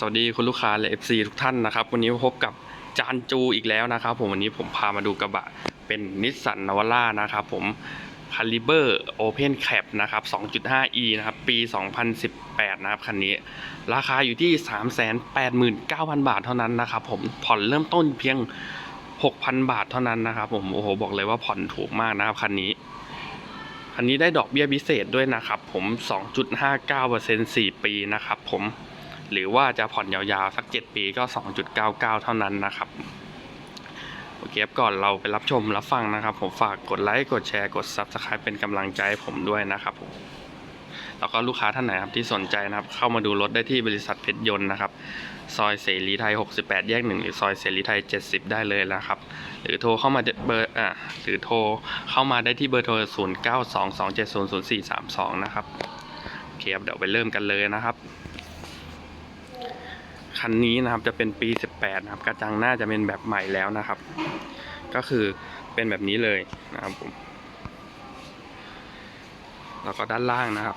สวัสดีคุณลูกค้าและ FC ทุกท่านนะครับ วันนี้พบกับจานจูอีกแล้วนะครับ ผมวันนี้ผมพามาดูกระบะเป็นนิสสันนวาร่านะครับผมคาลิเบอร์โอเพนแคปนะครับ 2.5e นะครับ ปี 2018 นะครับ คันนี้ ราคาอยู่ที่ 389,000 บาทเท่านั้นนะครับผมผ่อนเริ่มต้นเพียง 6,000 บาทเท่านั้นนะครับผมโอ้โหบอกเลยว่าผ่อนถูกมากนะครับคันนี้คันนี้ได้ดอกเบี้ยพิเศษด้วยนะครับผม 2.59% 4 ปีนะครับผม หรือว่าจะผ่อนยาวๆ สัก 7 ปีก็ 2.99 เท่านั้นนะครับโอเคครับก่อนเราไปรับชมรับฟังนะครับ ผมฝากกดไลค์กดแชร์กด Subscribe เป็นกำลังใจให้ผมด้วยนะครับผมแล้วก็ลูกค้าท่านไหนครับที่สนใจนะครับ เข้ามาดูรถได้ที่บริษัทเพชรยนต์นะครับ ซอยเสรีไทย 68 แยก 1 หรือซอยเสรีไทย 70 ได้เลยนะครับ หรือโทรเข้ามาเบอร์อ่าหรือโทรเข้ามาได้ที่เบอร์โทร 0922700432 นะครับโอเคครับเดี๋ยวไปเริ่มกันเลยนะครับ คันนี้นะครับจะเป็นปี 18 นะครับ กระจังหน้าจะเป็นแบบใหม่แล้วนะครับ ก็คือเป็นแบบนี้เลยนะครับผมแล้วก็ด้านล่างนะครับ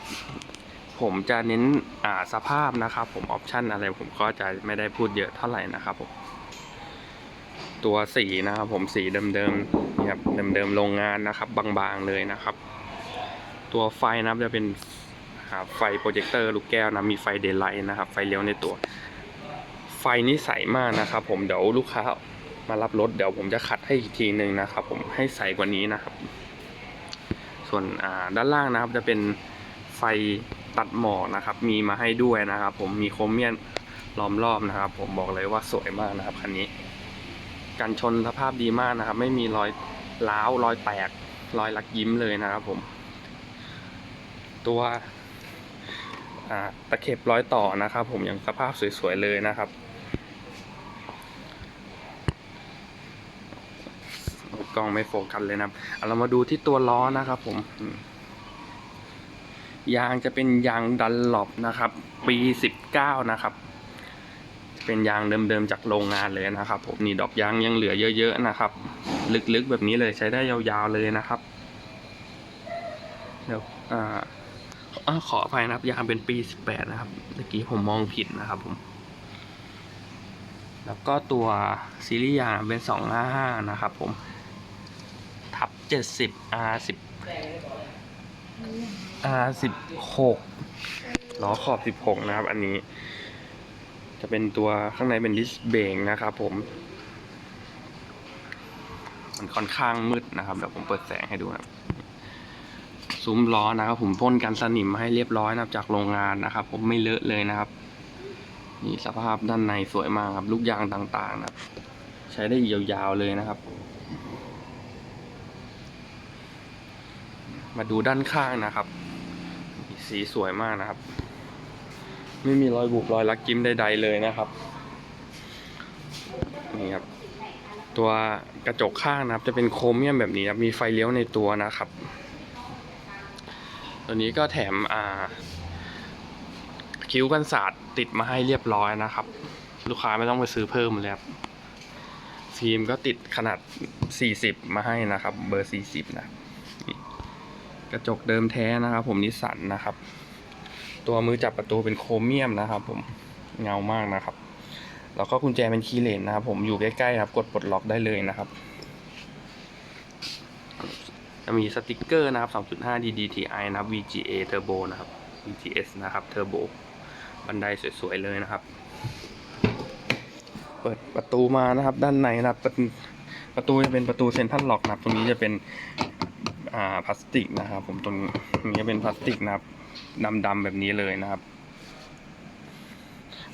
ผมจะเน้นอ่าสภาพนะครับ ผมออปชันอะไรผมก็จะไม่ได้พูดเยอะเท่าไหร่นะครับผมตัวสีนะครับ ผมสีเดิมๆนี่ครับเดิมๆโรงงานนะครับ บางๆเลยนะครับ ตัวไฟนะครับจะเป็นไฟโปรเจคเตอร์ลูกแก้วนะมีไฟเดย์ไลท์นะครับ ไฟเลี้ยวในตัว ไฟนี่ใสมากนะครับผมเดี๋ยวลูกค้ามารับรถเดี๋ยวผมจะขัดให้อีกทีหนึ่งนะครับผมให้ใสกว่านี้นะครับ ส่วนด้านล่างนะครับจะเป็นไฟตัดหมอกนะครับ มีมาให้ด้วยนะครับ ผมมีโครเมียนล้อมรอบนะครับ ผมบอกเลยว่าสวยมากนะครับคันนี้กันชนสภาพดีมากนะครับ ไม่มีรอยร้าวรอยแตกรอยลักยิ้มเลยนะครับผม ตัวตะเข็บร้อยต่อนะครับ ผมยังสภาพสวยๆเลยนะครับ กล้องไม่โฟกัสเลยนะครับเอาเรามาดูที่ตัวล้อนะครับ ผมยางจะเป็นยางดันหลบนะครับ ปีสิบเก้านะครับจะเป็นยางเดิมๆจากโรงงานเลยนะครับ ผมนี่ดอกยางยังเหลือเยอะๆนะครับ ลึกๆแบบนี้เลยใช้ได้ยาวๆเลยนะครับเดี๋ยวอ่าขออภัยนะครับ ยางเป็นปีสิบแปดนะครับเมื่อกี้ผมมองผิดนะครับ ผม แล้วก็ตัวซีรีส์ยางเป็นสองห้าห้านะครับ ผม เจ็ดสิบ R สิบ R สิบหกล้อขอบสิบหกนะครับ อันนี้ จะเป็นตัวข้างในเป็นดิสเบรกนะครับผม มันค่อนข้างมืดนะครับ เดี๋ยวผมเปิดแสงให้ดูครับซุ้มล้อนะครับ ผมพ่นกันสนิมให้เรียบร้อยนะครับ จากโรงงานนะครับ ผมไม่เลอะเลยนะครับนี่สภาพด้านในสวยมากครับ ลูกยางต่างๆนะครับ ใช้ได้ยาวๆเลยนะครับ มาดูด้านข้างนะครับ สีสวยมากนะครับ ไม่มีรอยบุบรอยลักจิ้มใดๆเลยนะครับ นี่ครับ ตัวกระจกข้างนะครับ จะเป็นโครเมียมแบบนี้ครับ มีไฟเลี้ยวในตัวนะครับ ตัวนี้ก็แถมอ่าคิ้วกันศาสตร์ติดมาให้เรียบร้อยนะครับ ลูกค้าไม่ต้องไปซื้อเพิ่มเลยครับฟิล์มก็ติดขนาด 40 มาให้นะครับ เบอร์ 40 นะครับ กระจกเดิมแท้นะครับผมนิสสันนะครับ ตัวมือจับประตูเป็นโครเมียมนะครับผมเงามากนะครับ แล้วก็กุญแจเป็นคีย์เลนนะครับ ผมอยู่ใกล้ๆครับกดปลดล็อกได้เลยนะครับ จะมีสติกเกอร์นะครับ 2.5 DDTI นะครับ VGA Turbo นะครับ VGS นะครับ Turbo บันไดสวยๆเลยนะครับ เปิดประตูมานะครับ ด้านในนะครับประตูจะเป็นประตูเซ็นทรัลล็อกนะครับ ตรงนี้จะเป็น อ่าพลาสติกนะครับ ผมตรงนี้จะเป็นพลาสติกนะครับดำๆแบบนี้เลยนะครับ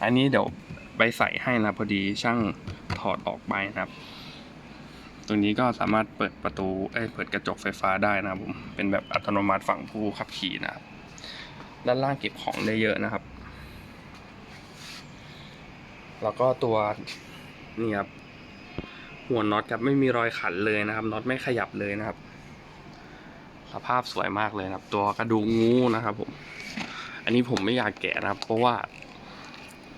อันนี้เดี๋ยวไปใส่ให้นะพอดีช่างถอดออกไปนะครับ ตรงนี้ก็สามารถเปิดประตูเอ้ยเปิดกระจกไฟฟ้าได้นะครับผมเป็นแบบอัตโนมัติฝั่งผู้ขับขี่นะครับ ด้านล่างเก็บของได้เยอะนะครับ แล้วก็ตัวนี่ครับหัวน็อตครับไม่มีรอยขันเลยนะครับน็อตไม่ขยับเลยนะครับ สภาพสวยมากเลยนะครับ ตัวกระดูกงูนะครับ ผม อันนี้ผมไม่อยากแกะนะครับ เพราะว่า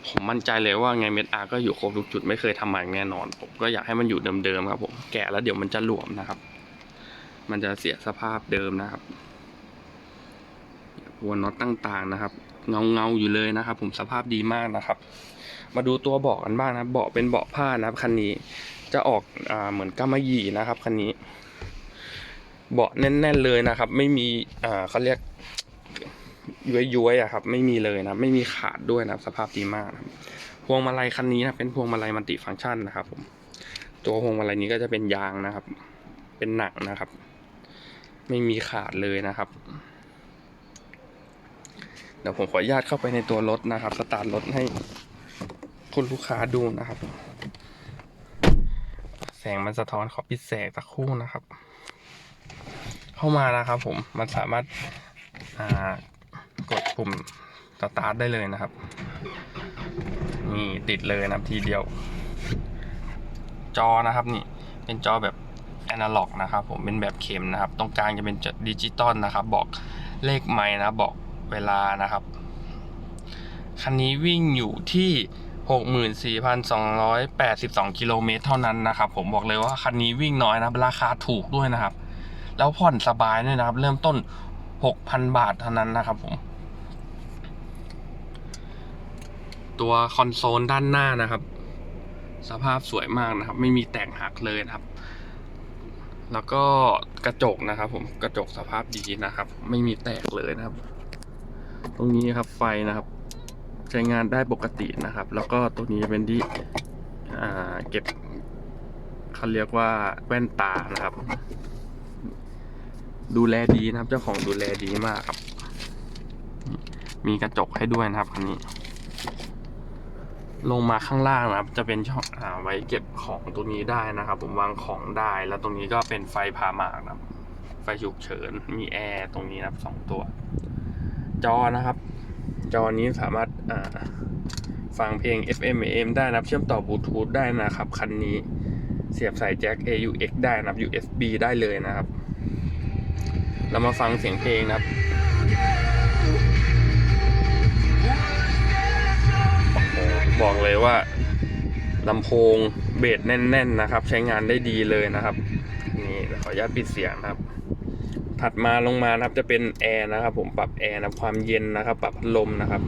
ผมมั่นใจเลยว่าไงเม็ดอาก็อยู่ครบทุกจุดไม่เคยทำใหม่แน่นอน ผมก็อยากให้มันอยู่เดิมๆครับผมแกะแล้วเดี๋ยวมันจะหลวมนะครับ มันจะเสียสภาพเดิมนะครับหัวน็อตต่างๆนะครับ เงาเงาๆอยู่เลยนะครับ ผมสภาพดีมากนะครับ มาดูตัวเบาะกันบ้างนะเบาะเป็นเบาะผ้านะครับคันนี้จะออกอเหมือนกำมะหยี่นะครับคันนี้ เบาะแน่น ๆ เลยนะครับ ไม่มีอ่าเขาเรียกย้วยๆอะครับ ไม่มีเลยนะ ไม่มีขาดด้วยนะสภาพดีมากนะพวงมาลัยคันนี้นะเป็นพวงมาลัยมัลติฟังก์ชันนะครับผมตัวพวงมาลัยนี้ก็จะเป็นยางนะครับ เป็นหนังนะครับ ไม่มีขาดเลยนะครับ เดี๋ยวผมขออนุญาตเข้าไปในตัวรถนะครับ สตาร์ทรถให้คุณลูกค้าดูนะครับ แสงมันสะท้อนขอปิดแสงสักครู่นะครับ เข้ามานะครับผมมันสามารถากดปุ่มสตาร์ทได้เลยนะครับ นี่ติดเลยนะครับทีเดียว จอนะครับนี่เป็นจอแบบแอนาล็อกนะครับผมเป็นแบบเข็มนะครับ ตรงกลางจะเป็นดิจิตอลนะครับ บอกเลขไม้นะบอกเวลานะครับ คันนี้วิ่งอยู่ที่ 64,282 กิโลเมตรเท่านั้นนะครับ ผมบอกเลยว่าคันนี้วิ่งน้อยนะราคาถูกด้วยนะครับ แล้วผ่อนสบายด้วยนะครับ เริ่มต้น 6,000 บาทเท่านั้นนะครับผม ตัวคอนโซลด้านหน้านะครับ สภาพสวยมากนะครับ ไม่มีแตกหักเลยนะครับ แล้วก็กระจกนะครับผมกระจกสภาพดีนะครับ ไม่มีแตกเลยนะครับ ตรงนี้ครับไฟนะครับ ใช้งานได้ปกตินะครับ แล้วก็ตัวนี้เป็นที่อ่าเก็บเขาเรียกว่าแว่นตานะครับ ดูแลดีนะครับ เจ้าของดูแลดีมากครับ มีกระจกให้ด้วยนะครับคันนี้ ลงมาข้างล่างนะครับ จะเป็นช่องอ่าไว้เก็บของตัวนี้ได้นะครับ ผมวางของได้ แล้วตรงนี้ก็เป็นไฟพาหมากนะครับ ไฟฉุกเฉิน มีแอร์ตรงนี้นะครับสองตัว จอนะครับ จอนี้สามารถอ่าฟังเพลง FM AM ได้นะครับ เชื่อมต่อบลูทูธได้นะครับ คันนี้เสียบสายแจ็ค AUX ได้นะครับ USB ได้เลยนะครับ เรามาฟังเสียงเพลงนะครับโอ้โหบอกเลยว่าลำโพงเบสแน่น ๆ นะครับ ใช้งานได้ดีเลยนะครับ นี่ขออนุญาตปิดเสียงนะครับ ถัดมาลงมานะครับจะเป็นแอร์นะครับ ผมปรับแอร์นะความเย็นนะครับ ปรับพัดลมนะครับ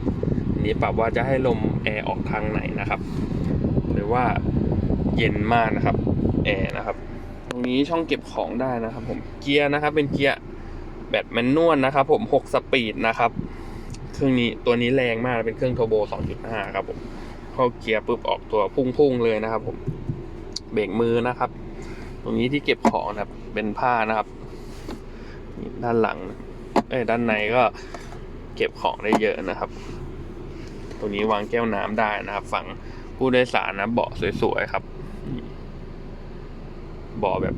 นนี้ปรับว่าจะให้ลมแอร์ออกทางไหนนะครับ หรือว่าเย็นมากนะครับแอร์นะครับ ตรงนี้ช่องเก็บของได้นะครับ ผมเกียร์นะครับ เป็นเกียร์ แบบแมนนวลนะครับผม 6 สปีดนะครับ เครื่องนี้ตัวนี้แรงมากเป็นเครื่องโทโบ 2.5 ครับผมเข้าเกียร์ปุ๊บออกตัวพุ่งๆเลยนะครับ ผมเบรกมือนะครับ ตรงนี้ที่เก็บของนะครับ เป็นผ้านะครับด้านหลังเอ้ด้านในก็เก็บของได้เยอะนะครับ ตรงนี้วางแก้วน้ำได้นะครับ ฝั่งผู้โดยสารนะเบาะสวยๆครับเบาะแบบ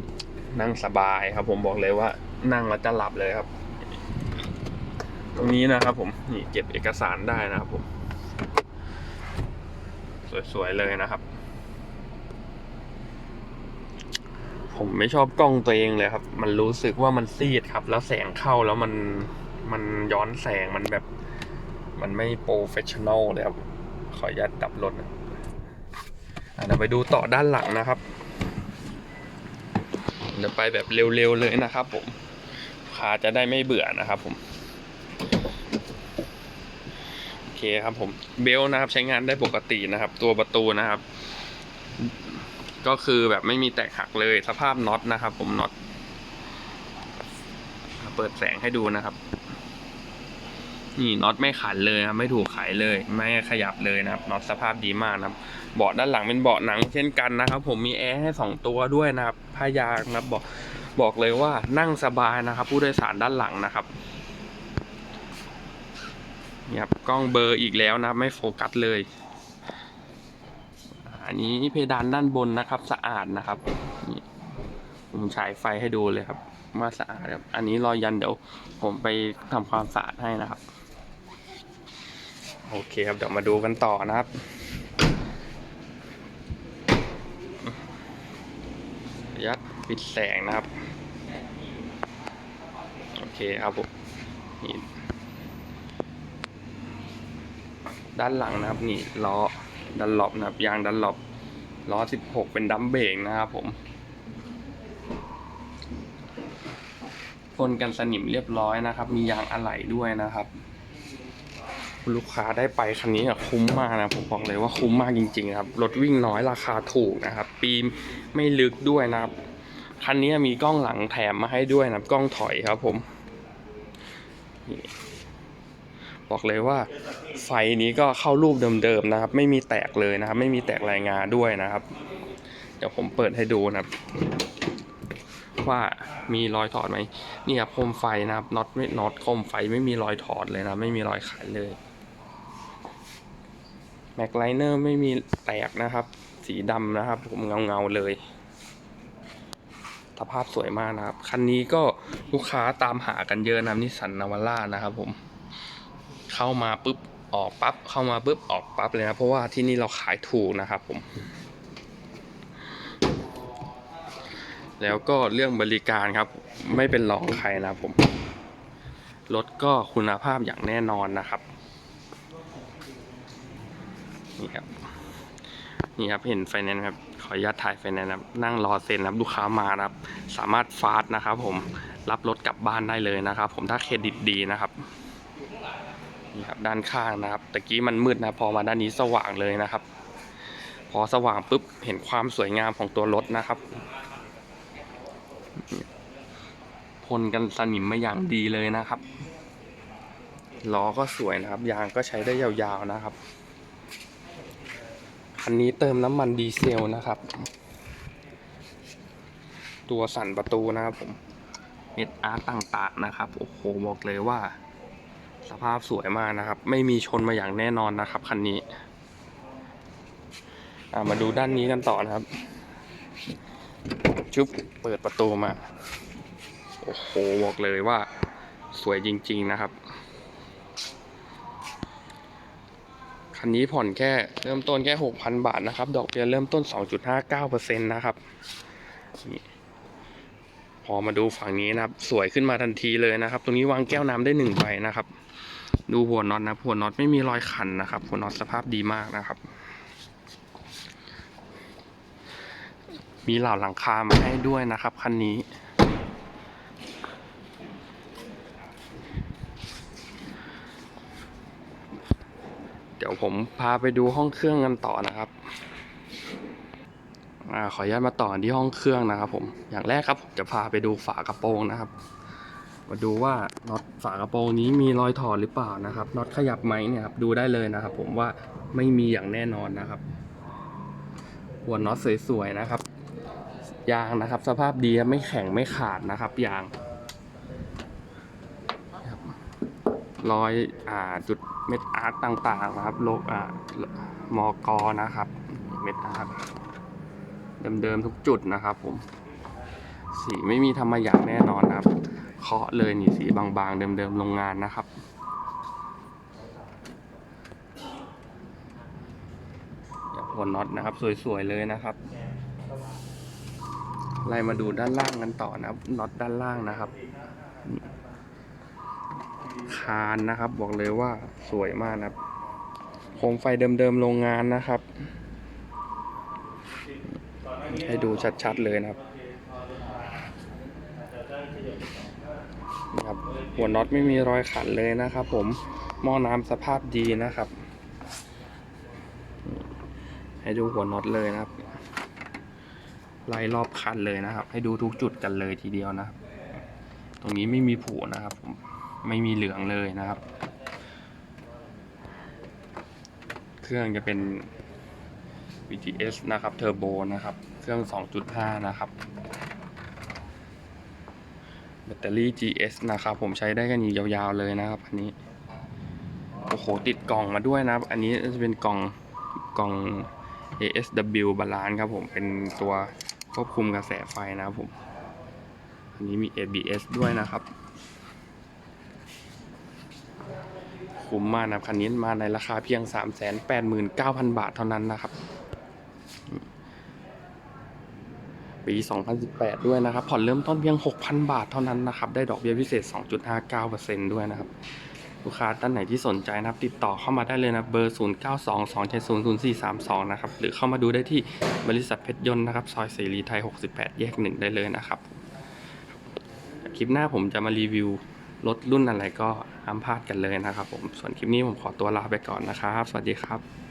นั่งสบายครับ ผมบอกเลยว่า นั่งแล้วจะหลับเลยครับ ตรงนี้นะครับ ผมนี่เก็บเอกสารได้นะครับผม สวยๆเลยนะครับ ผมไม่ชอบกล้องตัวเองเลยครับ มันรู้สึกว่ามันซีดครับ แล้วแสงเข้าแล้วมันมันย้อนแสงมันแบบ มันไม่โปรเฟชชั่นอลเลยครับ ขออนุญาตดับรถนะอะเดี๋ยวไปดูต่อด้านหลังนะครับ เดี๋ยวไปแบบเร็วๆเลยนะครับผม ขาจะได้ไม่เบื่อนะครับผมโอเคครับผมเบลต์นะครับใช้งานได้ปกตินะครับ ตัวประตูนะครับ ก็คือแบบไม่มีแตกหักเลยสภาพน็อตนะครับ ผมน็อตเปิดแสงให้ดูนะครับนี่น็อตไม่ขันเลยครับไม่ถูกไขเลย ไม่ขยับเลยนะครับน็อตสภาพดีมากนะครับเบาะด้านหลังเป็นเบาะหนังเช่นกันนะครับ ผมมีแอร์ให้สองตัวด้วยนะครับผ้ายางนะครับบอก บอกเลยว่านั่งสบายนะครับ ผู้โดยสารด้านหลังนะครับนี่ครับกล้องเบอร์อีกแล้วนะไม่โฟกัสเลย อันนี้เพดานด้านบนนะครับสะอาดนะครับผมฉายไฟให้ดูเลยครับว่าสะอาดครับอันนี้รอยยันเดี๋ยวผมไปทำความสะอาดให้นะครับ โอเคครับเดี๋ยวมาดูกันต่อนะครับยัด ปิดแสงนะครับ โอเคครับผมนี่ด้านหลังนะครับนี่ล้อดันล็อบนะครับยางดันล็อบล้อ 16 เป็นดัมเบรกนะครับผมพ่นกันสนิมเรียบร้อยนะครับ มียางอะไหล่ด้วยนะครับ ลูกค้าได้ไปคันนี้อะคุ้มมากนะผมบอกเลยว่าคุ้มมากจริงๆครับรถวิ่งน้อยราคาถูกนะครับ ปีไม่ลึกด้วยนะครับ คันนี้มีกล้องหลังแถมมาให้ด้วยนะกล้องถอยครับผมบอกเลยว่าไฟนี้ก็เข้ารูปเดิมๆนะครับ ไม่มีแตกเลยนะครับ ไม่มีแตกรายงานด้วยนะครับ เดี๋ยวผมเปิดให้ดูนะครับ ว่ามีรอยถอดไหมนี่ครับโคมไฟนะครับน็อตไม่น็อตโคมไฟไม่มีรอยถอดเลยนะ ไม่มีรอยขายเลยแม็กไลเนอร์ไม่มีแตกนะครับ สีดำนะครับ ผมเงาๆเลย สภาพสวยมากนะครับ คันนี้ก็ลูกค้าตามหากันเยอะนะนิสสันนาวาร่านะครับผม เข้ามาปุ๊บออกปั๊บเข้ามาปุ๊บออกปั๊บเลยนะ เพราะว่าที่นี่เราขายถูกนะครับผม แล้วก็เรื่องบริการครับ ไม่เป็นรองใครนะผมรถก็คุณภาพอย่างแน่นอนนะครับนี่ครับนี่ครับเห็นไฟแนนซ์ครับ ขออนุญาตถ่ายไฟแนนซ์ครับนั่งรอเซ็นนะครับลูกค้ามาครับ สามารถฟาสต์นะครับผมรับรถกลับบ้านได้เลยนะครับ ผมถ้าเครดิตดีนะครับนี่ครับด้านข้างนะครับตะกี้มันมืดนะพอมาด้านนี้สว่างเลยนะครับ พอสว่างปุ๊บเห็นความสวยงามของตัวรถนะครับพ่นกันสนิมมาอย่างดีเลยนะครับล้อก็สวยนะครับ ยางก็ใช้ได้ยาวๆนะครับ คันนี้เติมน้ำมันดีเซลนะครับ ตัวสั่นประตูนะครับผมเม็ดอาร์ตต่างๆนะครับ โอ้โห บอกเลยว่า สภาพสวยมากนะครับ ไม่มีชนมาอย่างแน่นอนนะครับคันนี้มาดูด้านนี้กันต่อนะครับ ชุบเปิดประตูมา โอ้โห บอกเลยว่า สวยจริง ๆ นะครับ คันนี้ผ่อนแค่เริ่มต้นแค่6,000บาทนะครับ ดอกเบี้ยเริ่มต้น2.59%นะครับพอมาดูฝั่งนี้นะครับ สวยขึ้นมาทันทีเลยนะครับ ตรงนี้วางแก้วน้ำได้หนึ่งใบนะครับ ดูหัวน็อตนะหัวน็อตไม่มีรอยขันนะครับ หัวน็อตสภาพดีมากนะครับ มีเหล่าหลังคามาให้ด้วยนะครับคันนี้ ดี๋ยวผมพาไปดูห้องเครื่องกันต่อนะครับอขออนุญาตมาต่อที่ห้องเครื่องนะครับ ผม อย่างแรกครับผมจะพาไปดูฝากระโปรงนะครับ มาดูว่าน็อตฝากระโปรงนี้มีรอยถอดหรือเปล่านะครับ น็อตขยับไหมเนี่ยครับดูได้เลยนะครับ ผมว่าไม่มีอย่างแน่นอนนะครับ หัวน็อตสวยๆนะครับ ยางนะครับ สภาพดีไม่แข็งไม่ขาดนะครับ ยางครับ รอยอ่าจุดเม็ดอาร์ตต่างๆนะครับโลกอ่ามอกอนะครับ เม็ดอาร์ตเดิมๆทุกจุดนะครับผมสีไม่มีทำมาอย่างแน่นอนนะครับ เคาะเลยนี่สีบางๆ เดิมๆโรงงานนะครับหัวน็อตนะครับ สวยๆเลยนะครับไล่มาดูด้านล่างกันต่อนะครับน็อตด้านล่างนะครับ คานนะครับ บอกเลยว่าสวยมากนะครับโคมไฟเดิมๆโรงงานนะครับ ให้ดูชัดๆเลยนะครับนะครับหัวน็อตไม่มีรอยขันเลยนะครับผมหม้อน้ำสภาพดีนะครับ ให้ดูหัวน็อตเลยนะครับไล่รอบคันเลยนะครับ ให้ดูทุกจุดกันเลยทีเดียวนะครับ ตรงนี้ไม่มีผูนะครับผม ไม่มีเหลืองเลยนะครับ เครื่องจะเป็น VTS นะครับเทอร์โบนะครับ เครื่อง 2.5 นะครับ แบตเตอรี่ GS นะครับ ผมใช้ได้กันยาวๆเลยนะครับ อันนี้ โอ้โห ติดกล่องมาด้วยนะครับ อันนี้จะเป็นกล่องกล่อง ASW Balance ครับผม เป็นตัวควบคุมกระแสไฟนะครับผม อันนี้มี ABS ด้วยนะครับ คุ้มมากนะครับคันนี้มาในราคาเพียง 389,000 บาทเท่านั้นนะครับ ปี 2018 ด้วยนะครับ ผ่อนเริ่มต้นเพียง 6,000 บาทเท่านั้นนะครับ ได้ดอกเบี้ยพิเศษ 2.59%ด้วยนะครับลูกค้าท่านไหนที่สนใจนะครับ ติดต่อเข้ามาได้เลยนะเบอร์ 0922700432 นะครับ หรือเข้ามาดูได้ที่บริษัทเพชรยนต์นะครับ ซอยเสรีไทย 68 แยกหนึ่งได้เลยนะครับ คลิปหน้าผมจะมารีวิว รถรุ่นอะไรก็ห้ามพลาดกันเลยนะครับผม ส่วนคลิปนี้ผมขอตัวลาไปก่อนนะครับ สวัสดีครับ